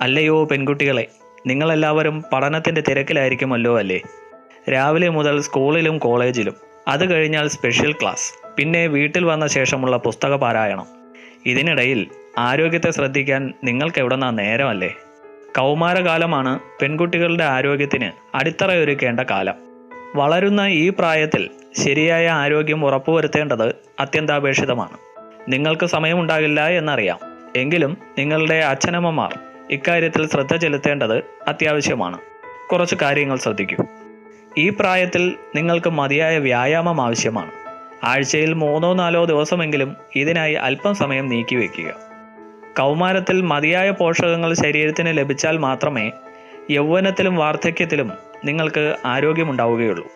അല്ലയോ പെൺകുട്ടികളെ നിങ്ങളെല്ലാവരും പഠനത്തിന്റെ തിരക്കിലായിരിക്കുമല്ലോ അല്ലേ? രാവിലെ മുതൽ സ്കൂളിലും കോളേജിലും. അത് കഴിഞ്ഞാൽ സ്പെഷ്യൽ ക്ലാസ്. പിന്നെ വീട്ടിൽ വന്ന ശേഷമുള്ള പുസ്തക പാരായണം. ഇതിനിടയിൽ ആരോഗ്യത്തെ ശ്രദ്ധിക്കാൻ നിങ്ങൾക്ക് എവിടെന്നാ നേരമല്ലേ? കൗമാരകാലമാണ് പെൺകുട്ടികളുടെ ആരോഗ്യത്തിന് അടിത്തറയൊരുക്കേണ്ട കാലം. വളരുന്ന ഈ പ്രായത്തിൽ ശരിയായ ആരോഗ്യം ഉറപ്പുവരുത്തേണ്ടത് അത്യന്താപേക്ഷിതമാണ്. നിങ്ങൾക്ക് സമയമുണ്ടാകില്ല എന്നറിയാം. എങ്കിലും നിങ്ങളുടെ അച്ഛനമ്മമാർ ഇക്കാര്യത്തിൽ ശ്രദ്ധ ചെലുത്തേണ്ടത് അത്യാവശ്യമാണ്. കുറച്ച് കാര്യങ്ങൾ ശ്രദ്ധിക്കൂ. ഈ പ്രായത്തിൽ നിങ്ങൾക്ക് മതിയായ വ്യായാമം ആവശ്യമാണ്. ആഴ്ചയിൽ മൂന്നോ നാലോ ദിവസമെങ്കിലും ഇതിനായി അല്പം സമയം നീക്കിവെക്കുക കൗമാരത്തിൽ മതിയായ പോഷകങ്ങൾ ശരീരത്തിന് ലഭിച്ചാൽ മാത്രമേ യൗവനത്തിലും വാർദ്ധക്യത്തിലും നിങ്ങൾക്ക് ആരോഗ്യമുണ്ടാവുകയുള്ളൂ.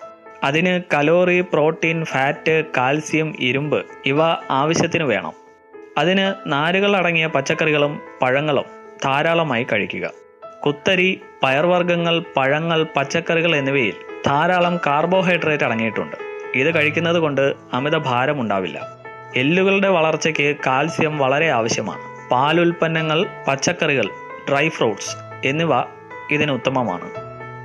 അതിന് കലോറി പ്രോട്ടീൻ ഫാറ്റ് കാൽസ്യം ഇരുമ്പ് ഇവ ആവശ്യത്തിന് വേണം. അതിന് നാരുകൾ അടങ്ങിയ പച്ചക്കറികളും പഴങ്ങളും ധാരാളമായി കഴിക്കുക. കുത്തരി പയർവർഗങ്ങൾ പഴങ്ങൾ പച്ചക്കറികൾ എന്നിവയിൽ ധാരാളം കാർബോഹൈഡ്രേറ്റ് അടങ്ങിയിട്ടുണ്ട്. ഇത് കഴിക്കുന്നത് കൊണ്ട് അമിത ഭാരം ഉണ്ടാവില്ല. എല്ലുകളുടെ വളർച്ചയ്ക്ക് കാൽസ്യം വളരെ ആവശ്യമാണ്. പാലുൽപ്പന്നങ്ങൾ പച്ചക്കറികൾ ഡ്രൈ ഫ്രൂട്ട്സ് എന്നിവ ഇതിന് ഉത്തമമാണ്.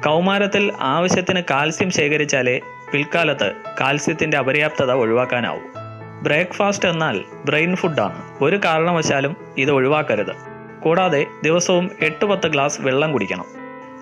കൗമാരത്തിൽ ആവശ്യത്തിന് കാൽസ്യം ശേഖരിച്ചാലേ പിൽക്കാലത്ത് കാൽസ്യത്തിന്റെ അപര്യാപ്തത ഒഴിവാക്കാനാവൂ. ബ്രേക്ക്ഫാസ്റ്റ് എന്നാൽ ബ്രെയിൻ ഫുഡാണ്. ഒരു കാരണവശാലും ഇത് ഒഴിവാക്കരുത്. കൂടാതെ ദിവസവും എട്ട് പത്ത് ഗ്ലാസ് വെള്ളം കുടിക്കണം.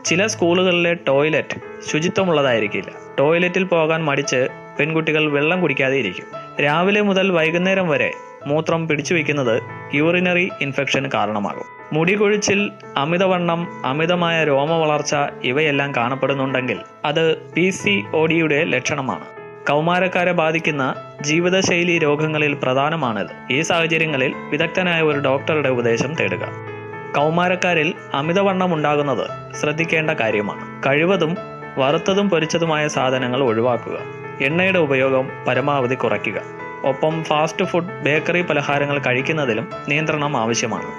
ചില സ്കൂളുകളിലെ ടോയ്ലറ്റ് ശുചിത്വമുള്ളതായിരിക്കില്ല. ടോയ്ലറ്റിൽ പോകാൻ മടിച്ച് പെൺകുട്ടികൾ വെള്ളം കുടിക്കാതെ ഇരിക്കും. രാവിലെ മുതൽ വൈകുന്നേരം വരെ മൂത്രം പിടിച്ചു വയ്ക്കുന്നത് യൂറിനറി ഇൻഫെക്ഷൻ കാരണമാകും. മുടി കൊഴിച്ചിൽ അമിതവണ്ണം അമിതമായ രോമ വളർച്ച ഇവയെല്ലാം കാണപ്പെടുന്നുണ്ടെങ്കിൽ അത് പി സി ഒഡിയുടെ ലക്ഷണമാണ്. കൗമാരക്കാരെ ബാധിക്കുന്ന ജീവിതശൈലി രോഗങ്ങളിൽ പ്രധാനമാണിത്. ഈ സാഹചര്യങ്ങളിൽ വിദഗ്ധനായ ഒരു ഡോക്ടറുടെ ഉപദേശം തേടുക. കൗമാരക്കാരിൽ അമിതവണ്ണം ഉണ്ടാകുന്നത് ശ്രദ്ധിക്കേണ്ട കാര്യമാണ്. കഴിവതും വറുത്തതും പൊരിച്ചതുമായ സാധനങ്ങൾ ഒഴിവാക്കുക. എണ്ണയുടെ ഉപയോഗം പരമാവധി കുറയ്ക്കുക. ഒപ്പം ഫാസ്റ്റ് ഫുഡ് ബേക്കറി പലഹാരങ്ങൾ കഴിക്കുന്നതിലും നിയന്ത്രണം ആവശ്യമാണ്.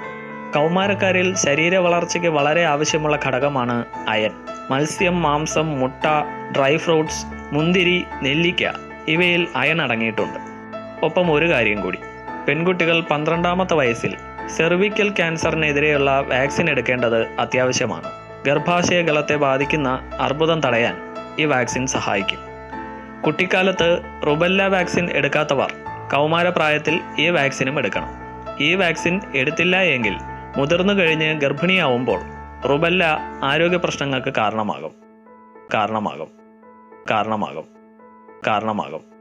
കൗമാരക്കാരിൽ ശരീര വളർച്ചയ്ക്ക് വളരെ ആവശ്യമുള്ള ഘടകമാണ് അയൺ. മത്സ്യം മാംസം മുട്ട ഡ്രൈ ഫ്രൂട്ട്സ് മുന്തിരി നെല്ലിക്ക ഇവയിൽ അയൺ അടങ്ങിയിട്ടുണ്ട്. ഒപ്പം ഒരു കാര്യം കൂടി. പെൺകുട്ടികൾ പന്ത്രണ്ടാമത്തെ വയസ്സിൽ സെർവിക്കൽ ക്യാൻസറിനെതിരെയുള്ള വാക്സിൻ എടുക്കേണ്ടത് അത്യാവശ്യമാണ്. ഗർഭാശയ ഗളത്തെ ബാധിക്കുന്ന അർബുദം തടയാൻ ഈ വാക്സിൻ സഹായിക്കും. കുട്ടിക്കാലത്ത് റുബല്ല വാക്സിൻ എടുക്കാത്തവർ കൗമാരപ്രായത്തിൽ ഈ വാക്സിനും എടുക്കണം. ഈ വാക്സിൻ എടുത്തില്ല എങ്കിൽ മുതിർന്നു കഴിഞ്ഞ് ഗർഭിണിയാവുമ്പോൾ റുബല്ല ആരോഗ്യ പ്രശ്നങ്ങൾക്ക് കാരണമാകും. കാരണമാകും. കാരണമാകും. കാരണമാകും.